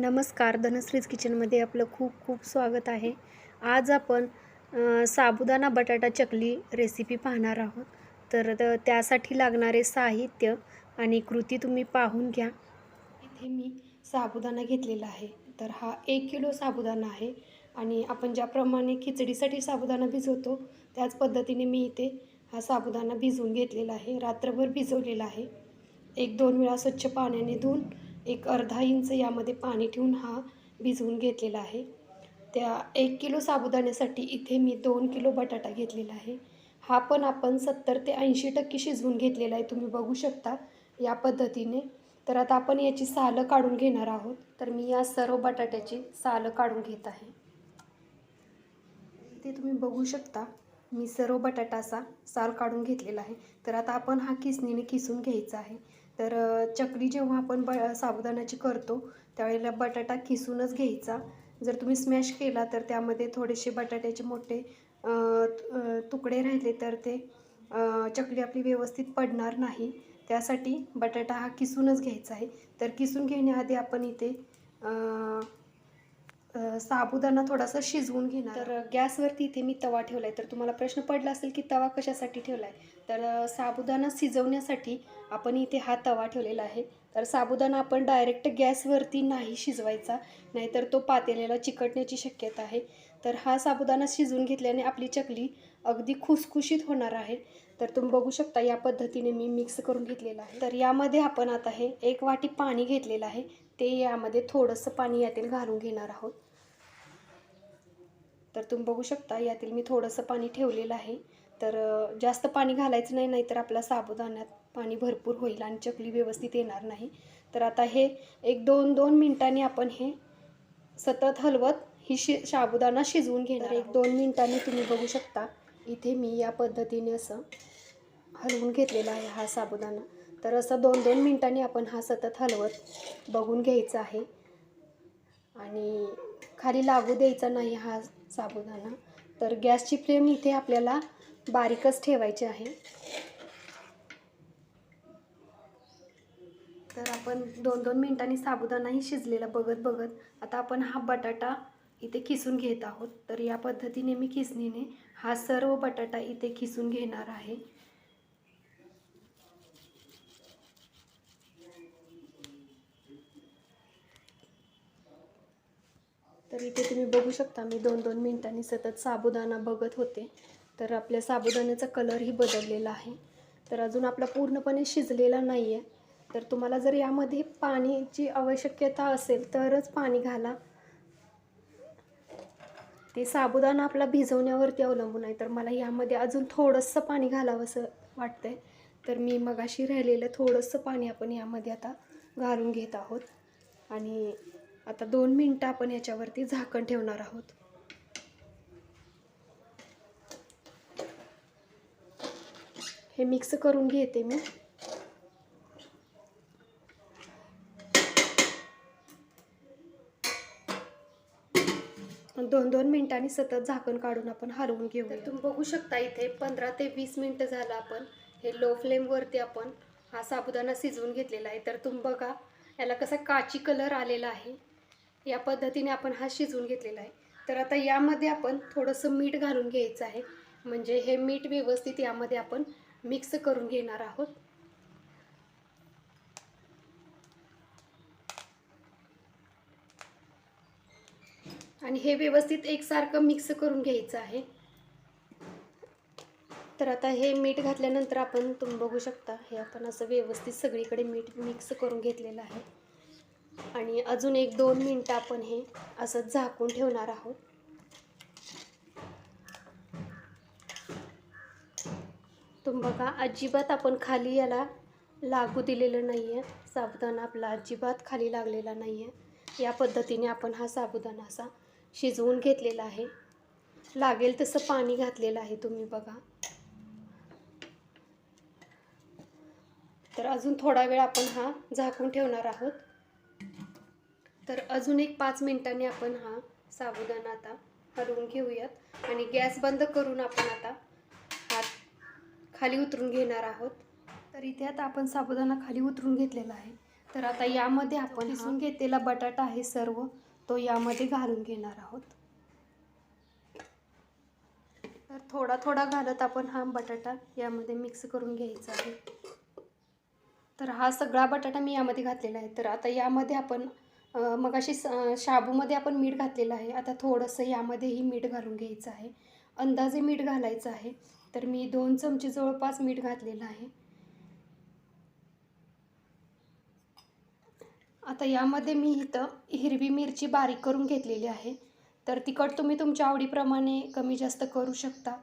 नमस्कार धनश्रीज किचनमध्ये आपलं खूप खूप स्वागत आहे. आज आपण साबुदाणा बटाटा चकली रेसिपी पाहणार आहोत. तर त्यासाठी लागणारे साहित्य आणि कृती तुम्ही पाहून घ्या. इथे मी साबुदाणा घेतलेला आहे. तर हा एक किलो साबुदाणा आहे आणि आपण ज्याप्रमाणे खिचडीसाठी साबुदाणा भिजवतो त्याच पद्धतीने मी इथे हा साबुदाणा भिजवून घेतलेला आहे. रात्रभर भिजवलेला आहे. एक दोन वेळा स्वच्छ पाण्याने धुवून एक अर्धा इंच यामध्ये पाणी ठेवून हा भिजवून घेतलेला आहे. त्या एक किलो साबुदाण्यासाठी इथे मी दोन किलो बटाटा घेतलेला आहे. हा पण आपण सत्तर ते ऐंशी टक्के शिजवून घेतलेला आहे. तुम्ही बघू शकता या पद्धतीने. तर आता आपण याची सालं काढून घेणार आहोत. तर मी या सर्व बटाट्याची सालं काढून घेत आहे. ते तुम्ही बघू शकता मी सर्व बटाटाचा साल काढून घेतलेला आहे. तर आता आपण हा किसणीने किसून घ्यायचा आहे. तर चकली जेव्हा आपण ब साबुदाण्याची करतो त्यावेळेला बटाटा किसूनच घ्यायचा. जर तुम्ही स्मॅश केला तर त्यामध्ये थोडेसे बटाट्याचे मोठे तुकडे राहिले तर ते चकली आपली व्यवस्थित पडणार नाही. त्यासाठी बटाटा हा किसूनच घ्यायचा आहे. तर किसून घेण्याआधी आपण इथे साबुदाणा थोडासा शिजवून घेणार. तर गॅसवरती इथे मी तवा ठेवला आहे तर तुम्हाला प्रश्न पडला असेल की तवा कशासाठी ठेवला आहे तर साबुदाणा शिजवण्यासाठी आपण इथे हा तवा ठेवलेला आहे. तर साबुदाणा आपण डायरेक्ट गॅसवरती नाही शिजवायचा नाहीतर तो पातेल्याला चिकटण्याची शक्यता आहे. तर हा साबुदाणा शिजवून घेतल्याने आपली चकली अगदी खुसखुशीत होणार आहे. तर तुम्ही बघू शकता या पद्धतीने मी मिक्स करून घेतलेला आहे. तर यामध्ये आपण आता हे एक वाटी पाणी घेतलेलं आहे. ते यामध्ये थोडंसं पाणी यातील घालून घेणार आहोत. तर तुम्ही बघू शकता यातील मी थोडंसं पाणी ठेवलेलं आहे. तर जास्त पाणी घालायचं नाही नाहीतर आपला साबुदाण्यात पाणी भरपूर होईल आणि चकली व्यवस्थित येणार नाही. तर आता हे एक दोन दोन मिनटांनी आपण हे सतत हलवत ही शि साबुदाणा शिजवून घेणार एक दोन मिनटांनी तुम्ही बघू शकता इथे मी या पद्धतीने असं हलवून घेतलेला आहे हा साबुदाणा. तर असं दोन दोन मिनटांनी आपण हा सतत हलवत बघून घ्यायचा आहे. आणि खाली लागू द्यायचा नाही हा साबुदाणा. तर गॅसची फ्लेम इथे आपल्याला बारीकच ठेवायची आहे. तर आपण दोन दोन मिनटांनी साबुदाणाही शिजलेला बघत बघत आता आपण हा बटाटा इथे खिसून घेत आहोत. तर या पद्धतीने मी खिसणीने हा सर्व बटाटा इथे खिसून घेणार आहे. तर इथे तुम्ही बघू शकता मी दोन दोन मिनिटांनी सतत साबुदाणा बघत होते. तर आपल्या साबुदाण्याचा कलरही बदललेला आहे. तर अजून आपला पूर्णपणे शिजलेला नाही आहे तर तुम्हाला जर यामध्ये पाण्याची आवश्यकता असेल तरच पाणी घाला. ते साबुदाणा आपला भिजवण्यावरती अवलंबून आहे. तर मला यामध्ये अजून थोडंसं पाणी घालावंसं वाटतंय. तर मी मगाशी राहिलेलं थोडंसं पाणी आपण यामध्ये आता घालून घेत आहोत. आणि आता दोन मिनटं आपण याच्यावरती झाकण ठेवणार आहोत. हे मिक्स करून घेते मी. दोन दोन मिनिटांनी सतत झाकण काढून आपण हलवून घेऊ तुम्ही बघू शकता इथे पंधरा ते वीस मिनटं झालं आपण. हे लो फ्लेमवरती आपण हा साबुदाणा शिजवून घेतलेला आहे. तर तुम्ही बघा याला कसा काची कलर आलेला आहे. या पद्धतीने आपण हा शिजवून घेतलेला आहे. तर आता यामध्ये आपण थोडंसं मीठ घालून घ्यायचं आहे. म्हणजे हे मीठ व्यवस्थित यामध्ये आपण मिक्स करून घेणार आहोत. आणि हे व्यवस्थित एकसारखं मिक्स करून घ्यायचं आहे. तर आता हे मीठ घातल्यानंतर आपण तुम्ही बघू शकता हे आपण असं व्यवस्थित सगळीकडे मीठ मिक्स करून घेतलेलं आहे. आणि अजून एक दोन मिनटं आपण हे असंच झाकून ठेवणार आहोत. तुम्ही बघा अजिबात आपण खाली याला लागू दिलेलं नाही आहे साबुदाणा आपला अजिबात खाली लागलेला नाही आहे या पद्धतीने आपण हा साबुदाणा असा शिजवून घेतलेला आहे. लागेल तसं पाणी घातलेलं आहे तुम्ही बघा. तर अजून थोडा वेळ आपण हा झाकून ठेवणार आहोत. तर अजून एक पाच मिनिटांनी आपण हा साबुदाणा आता हलवून घेऊयात. आणि गॅस बंद करून आपण आता हात खाली उतरून घेणार आहोत. तर इथे आता आपण साबुदाणा खाली उतरून घेतलेला आहे. तर आता यामध्ये आपण किसून घेतलेला बटाटा आहे सर्व तो यामध्ये घालून घेणार आहोत. तर थोडा थोडा घालत आपण हा बटाटा यामध्ये मिक्स करून घ्यायचा आहे. तर हा सगळा बटाटा मी यामध्ये घातलेला आहे. तर आता यामध्ये आपण मग मगाशी स शाबूमध्ये आपण मीठ घातलेलं आहे. आता थोडंसं यामध्येही मीठ घालून घ्यायचं आहे. अंदाजे मीठ घालायचं आहे. तर मी दोन चमचे जवळपास मीठ घातलेलं आहे. आता यामध्ये मी इथं हिरवी मिरची बारीक करून घेतलेली आहे. तर तिखट तुम्ही तुमच्या आवडीप्रमाणे कमी जास्त करू शकता.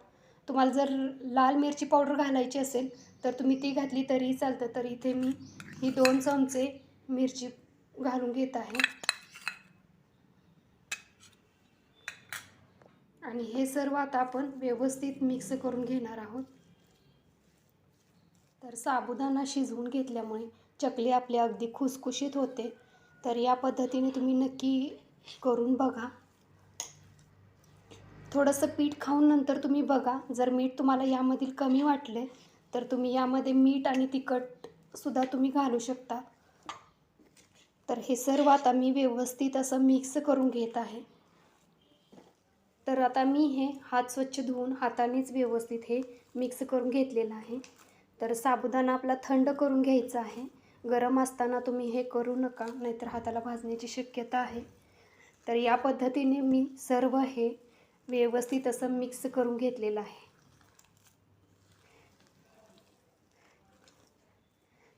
तुम्हाला जर लाल मिरची पावडर घालायची असेल तर तुम्ही ती घातली तरीही चालतं. तर इथे मी ही दोन चमचे मिरची घालून घेत आहे. आणि हे सर्व आता आपण व्यवस्थित मिक्स करून घेणार आहोत. तर साबुदाणा शिजवून घेतल्यामुळे चकली आपली अगदी खुसखुशीत होते. तर या पद्धतीने तुम्ही नक्की करून बघा. थोडंसं पीठ खाऊन नंतर तुम्ही बघा. जर मीठ तुम्हाला यामधील कमी वाटले तर तुम्ही यामध्ये मीठ आणि तिखटसुद्धा तुम्ही घालू शकता. तर हे सर्व आता मी व्यवस्थित असं मिक्स करून घेत आहे. तर आता मी हे हात स्वच्छ धुवून हातानेच व्यवस्थित हे मिक्स करून घेतलेलं आहे. तर साबुदाणा आपला थंड करून घ्यायचा आहे. गरम असताना तुम्ही हे करू नका नाहीतर हाताला भाजण्याची शक्यता आहे. तर या पद्धतीने मी सर्व हे व्यवस्थित असं मिक्स करून घेतलेलं आहे.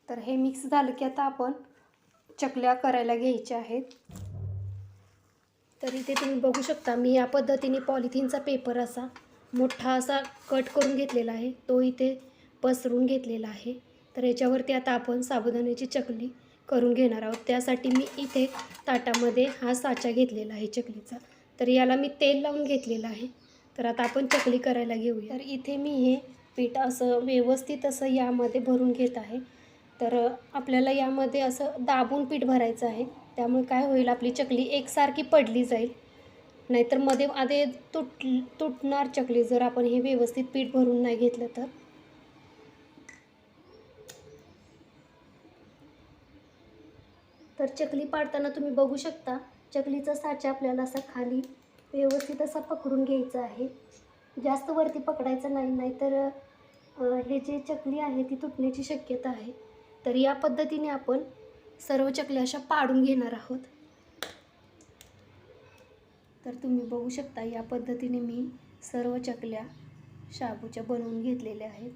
तर हे मिक्स झालं की आता आपण चकल्या करायला घ्यायच्या आहेत. तर इथे तुम्ही बघू शकता मी या पद्धतीने पॉलिथिनचा पेपर असा मोठा असा कट करून घेतलेला आहे. तो इथे पसरून घेतलेला आहे. तर याच्यावरती आता आपण साबुदाण्याची चकली करून घेणार आहोत. त्यासाठी मी इथे ताटामध्ये हा साचा घेतलेला आहे चकलीचा. तर याला मी तेल लावून घेतलेलं आहे. तर आता आपण चकली करायला घेऊया. तर इथे मी हे पीठ असं व्यवस्थित असं यामध्ये भरून घेत आहे. तर आपल्याला यामध्ये असं दाबून पीठ भरायचं आहे. त्यामुळे काय होईल आपली चकली एकसारखी पडली जाईल. नाहीतरमध्ये आधी तुट तुटणार चकली जर आपण हे व्यवस्थित पीठ भरून नाही घेतलं तर. तर चकली पाडताना तुम्ही बघू शकता चकलीचा साचा आपल्याला असा खाली व्यवस्थित असा पकडून घ्यायचा आहे. जास्त वरती पकडायचं नाही नाहीतर हे जे चकली आहे ती तुटण्याची शक्यता आहे. तर या पद्धतीने आपण सर्व चकल्या अशा पाडून घेणार आहोत. तर तुम्ही बघू शकता या पद्धतीने मी सर्व चकल्या शाबूच्या बनवून घेतलेल्या आहेत.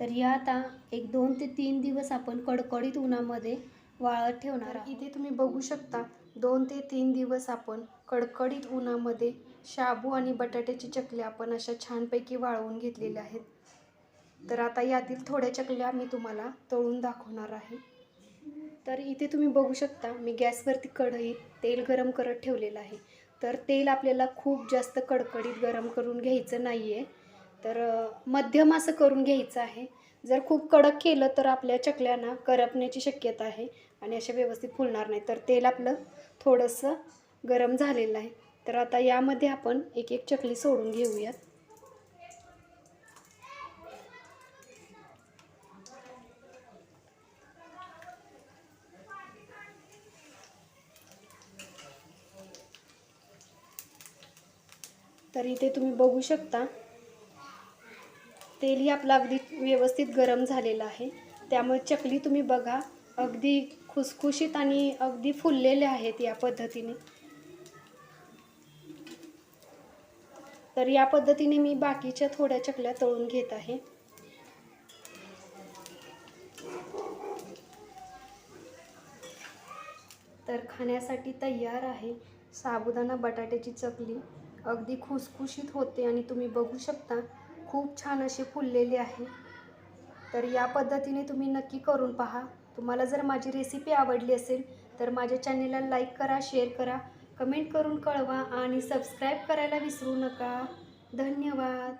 तर या आता एक दोन ते तीन दिवस आपण कडकडीत उन्हामध्ये वाळत ठेवणार आहोत. इथे तुम्ही बघू शकता दोन ते तीन दिवस आपण कडकडीत उन्हामध्ये शाबू आणि बटाट्याची चकल्या आपण अशा छानपैकी वाळवून घेतलेल्या आहेत. तर आता यातील थोड्या चकल्या मी तुम्हाला तळून दाखवणार आहे. तर इथे तुम्ही बघू शकता मी गॅसवरती कढईत तेल गरम करत ठेवलेलं आहे. तर तेल आपल्याला खूप जास्त कडकडीत गरम करून घ्यायचं नाही आहे तर मध्यम असं करून घ्यायचं आहे. जर खूप कडक केलं तर आपल्या चकल्यांना करपण्याची शक्यता आहे आणि अशा व्यवस्थित फुलणार नाही. तर तेल आपलं थोडंसं गरम झालेलं आहे. तर आता यामध्ये आपण एक एक चकली सोडून घेऊयात. तर इथे तुम्ही बघू शकता. तेलही आपलं अगदी व्यवस्थित गरम झालेलं आहे. त्यामुळे चकली तुम्ही बघा अगदी खुसखुशीत आणि अगदी फुललेले आहेत या पद्धतीने. तर या पद्धतीने मी बाकीच्या थोड्या चकल्या तळून घेत आहे. तर खाण्यासाठी तयार आहे साबुदाणा बटाट्याची चकली. अगदी खुसखुशीत होते आणि तुम्ही बघू शकता खूप छान असे फुललेले आहे. तर या पद्धतीने तुम्ही नक्की करून पहा. तुम्हाला जर माझी रेसिपी आवडली असेल तर माझ्या चॅनेलला लाईक करा शेअर करा कमेंट करून कळवा आणि सबस्क्राईब करायला विसरू नका. धन्यवाद.